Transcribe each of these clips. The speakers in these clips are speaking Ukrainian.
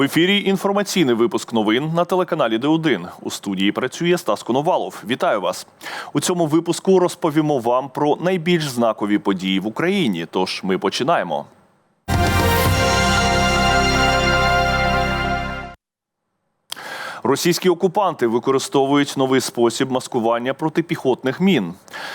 В ефірі інформаційний випуск новин на телеканалі Д1. У студії працює Стас Коновалов. Вітаю вас. У цьому випуску розповімо вам про найбільш знакові події в Україні. Тож ми починаємо. Російські окупанти використовують новий спосіб маскування протипіхотних мін.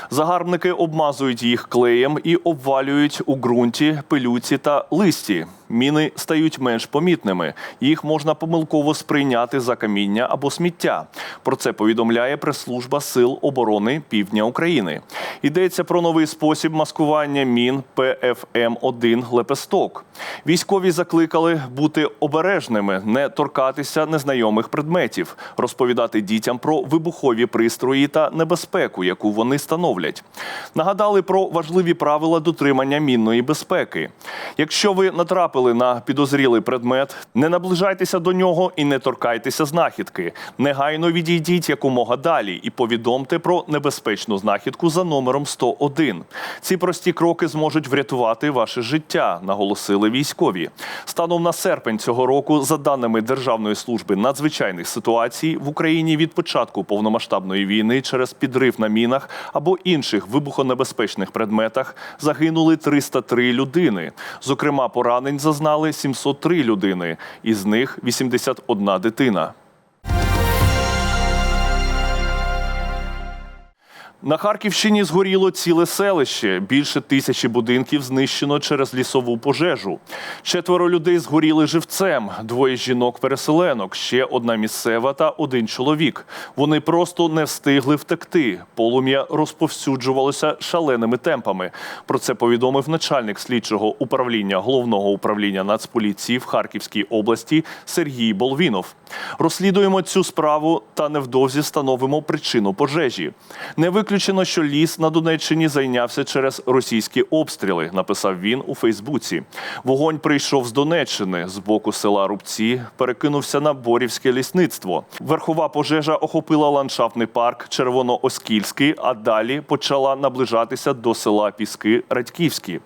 Загарбники обмазують їх клеєм і обвалюють у ґрунті, пилюці та листі. Міни стають менш помітними. Їх можна помилково сприйняти за каміння або сміття. Про це повідомляє прес-служба Сил оборони Півдня України. Йдеться про новий спосіб маскування мін ПФМ-1 Лепесток. Військові закликали бути обережними, не торкатися незнайомих предметів, розповідати дітям про вибухові пристрої та небезпеку, яку вони становлять. Нагадали про важливі правила дотримання мінної безпеки. Якщо ви натрапили на підозрілий предмет, не наближайтеся до нього і не торкайтеся знахідки. Негайно відійдіть якомога далі і повідомте про небезпечну знахідку за номером 101. Ці прості кроки зможуть врятувати ваше життя, наголосили військові. Станом на серпень цього року, за даними Державної служби надзвичайних ситуацій, в Україні від початку повномасштабної війни через підрив на мінах або інших вибухонебезпечних предметах загинули 303 людини. Зокрема, поранень зазнали 703 людини, із них 81 дитина. На Харківщині згоріло ціле селище. Більше тисячі будинків знищено через лісову пожежу. Четверо людей згоріли живцем. Двоє жінок-переселенок, ще одна місцева та один чоловік. Вони просто не встигли втекти. Полум'я розповсюджувалося шаленими темпами. Про це повідомив начальник слідчого управління головного управління Нацполіції в Харківській області Сергій Болвінов. Розслідуємо цю справу та невдовзі встановимо причину пожежі. Не виключено, що ліс на Донеччині зайнявся через російські обстріли, написав він у Фейсбуці. Вогонь прийшов з Донеччини з боку села Рубці, перекинувся на Борівське лісництво. Верхова пожежа охопила ландшафтний парк Червонооскільський, а далі почала наближатися до села Піски Радьківські.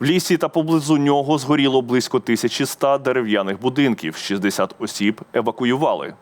В лісі та поблизу нього згоріло близько 1100 дерев'яних будинків. 60 осіб евакуювали.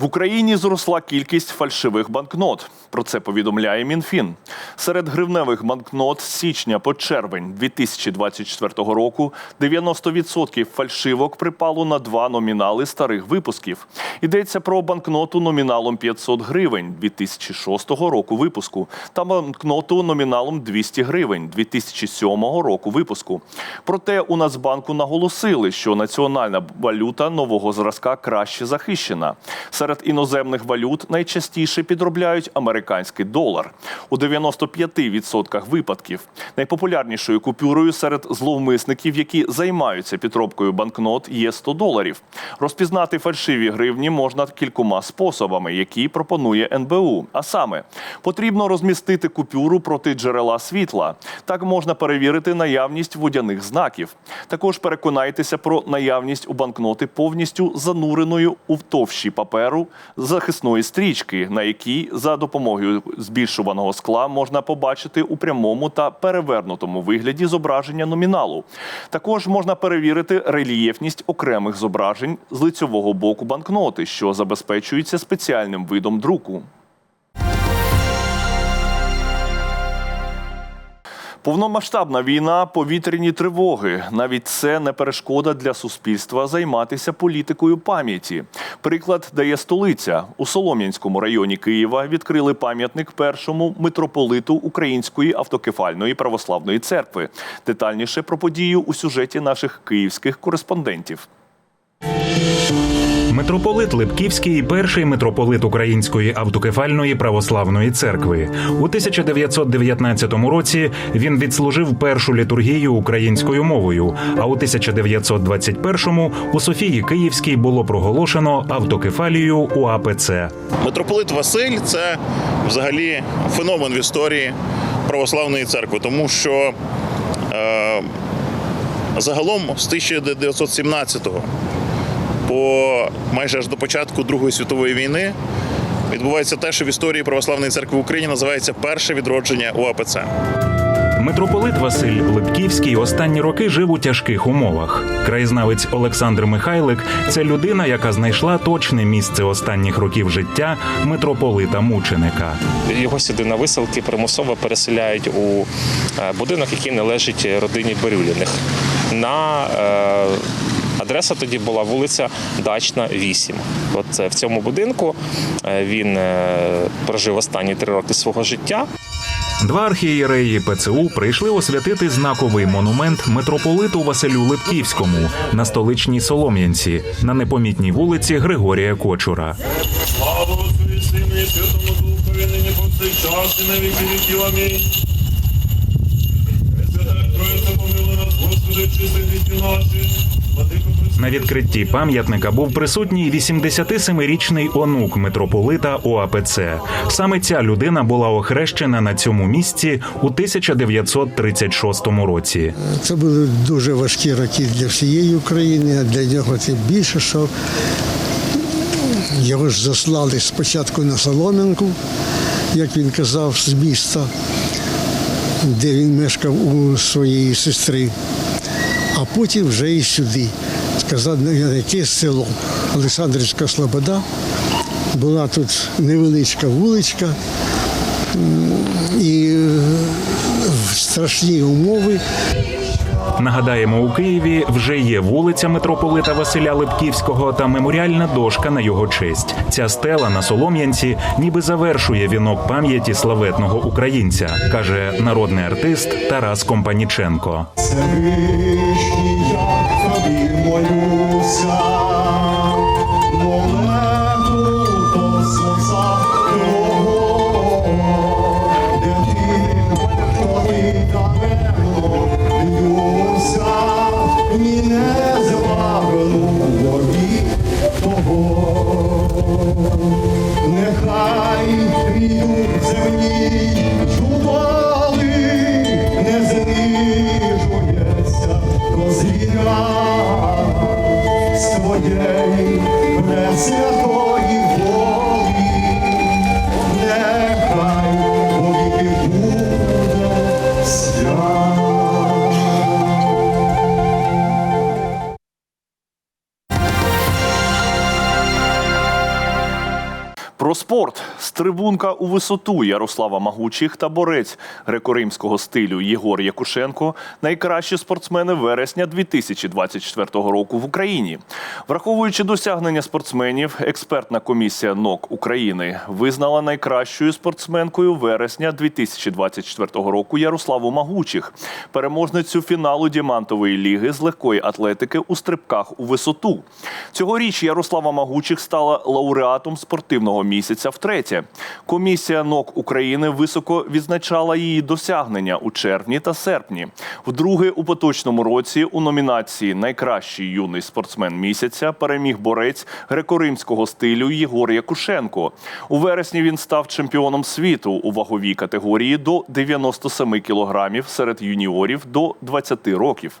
В Україні зросла кількість фальшивих банкнот. Про це повідомляє Мінфін. Серед гривневих банкнот з січня по червень 2024 року 90% фальшивок припало на два номінали старих випусків. Йдеться про банкноту номіналом 500 гривень 2006 року випуску та банкноту номіналом 200 гривень 2007 року випуску. Проте у Нацбанку наголосили, що національна валюта нового зразка краще захищена. Серед іноземних валют найчастіше підробляють американський долар у 95% випадків. Найпопулярнішою купюрою серед зловмисників, які займаються підробкою банкнот, є 100 доларів. Розпізнати фальшиві гривні можна кількома способами, які пропонує НБУ. А саме потрібно розмістити купюру проти джерела світла. Так можна перевірити наявність водяних знаків. Також переконайтеся про наявність у банкноти повністю зануреною у товщі паперу захисної стрічки, на якій за допомогою збільшуваного скла можна побачити у прямому та перевернутому вигляді зображення номіналу. Також можна перевірити рельєфність окремих зображень з лицьового боку банкноти, що забезпечується спеціальним видом друку. Повномасштабна війна, повітряні тривоги. Навіть це не перешкода для суспільства займатися політикою пам'яті. Приклад дає столиця у Солом'янському районі Києва. Відкрили пам'ятник першому митрополиту Української автокефальної православної церкви. Детальніше про подію у сюжеті наших київських кореспондентів. Митрополит Липківський перший митрополит Української автокефальної православної церкви. У 1919 році він відслужив першу літургію українською мовою. А у 1921-му у Софії Київській було проголошено автокефалію УАПЦ. Митрополит Василь це взагалі феномен в історії православної церкви, тому що е, загалом з 1917-го по майже аж до початку Другої світової війни відбувається те, що в історії православної церкви в Україні називається перше відродження УАПЦ. Митрополит Василь Липківський останні роки жив у тяжких умовах. Краєзнавець Олександр Михайлик це людина, яка знайшла точне місце останніх років життя митрополита мученика. Його сюди на виселки примусово переселяють у е, будинок, який належить родині Бирюліних. На е, адреса тоді була вулиця Дачна, 8. От це в цьому будинку е, він е, прожив останні три роки свого життя. Два архієреї ПЦУ прийшли освятити знаковий монумент митрополиту Василю Липківському на столичній Солом'янці на непомітній вулиці Григорія Кочура. Слава Сину і Святому Духові, нині повсякчас і на віки віків. Амінь. Пресвята Троїця помилуй нас, Господи, чисти діти наші. На відкритті пам'ятника був присутній 87-річний онук митрополита ОАПЦ. Саме ця людина була охрещена на цьому місці у 1936 році. Це були дуже важкі роки для всієї України, а для нього тим більше, що його ж заслали спочатку на Солом'янку, як він казав, з міста, де він мешкав у своєї сестри, а потім вже і сюди. Сказав, на яке село Олександрівська Слобода. Була тут невеличка вуличка і е, страшні умови. Нагадаємо, у Києві вже є вулиця митрополита Василя Липківського та меморіальна дошка на його честь. Ця стела на Солом'янці ніби завершує вінок пам'яті славетного українця, каже народний артист Тарас Компаніченко. Це вишні, як тобі молюся, seven years. Спорт стрибунка у висоту Ярослава Магучих та борець греко-римського стилю Єгор Якушенко найкращі спортсмени вересня 2024 року в Україні. Враховуючи досягнення спортсменів, експертна комісія НОК України визнала найкращою спортсменкою вересня 2024 року Ярославу Магучих, переможницю фіналу Діамантової ліги з легкої атлетики у стрибках у висоту. Цьогоріч Ярослава Магучих стала лауреатом спортивного місяця втретє. Комісія НОК України високо відзначала її досягнення у червні та серпні. Вдруге у поточному році у номінації Найкращий юний спортсмен місяця переміг борець греко-римського стилю Єгор Якушенко. У вересні він став чемпіоном світу у ваговій категорії до 97 кілограмів серед юніорів до 20 років.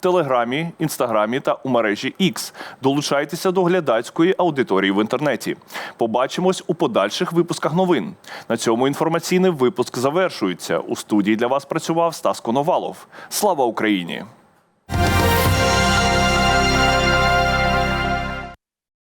Телеграмі, інстаграмі та у мережі X. Долучайтеся до глядацької аудиторії в інтернеті. Побачимось у подальших випусках новин. На цьому інформаційний випуск завершується. У студії для вас працював Стас Коновалов. Слава Україні!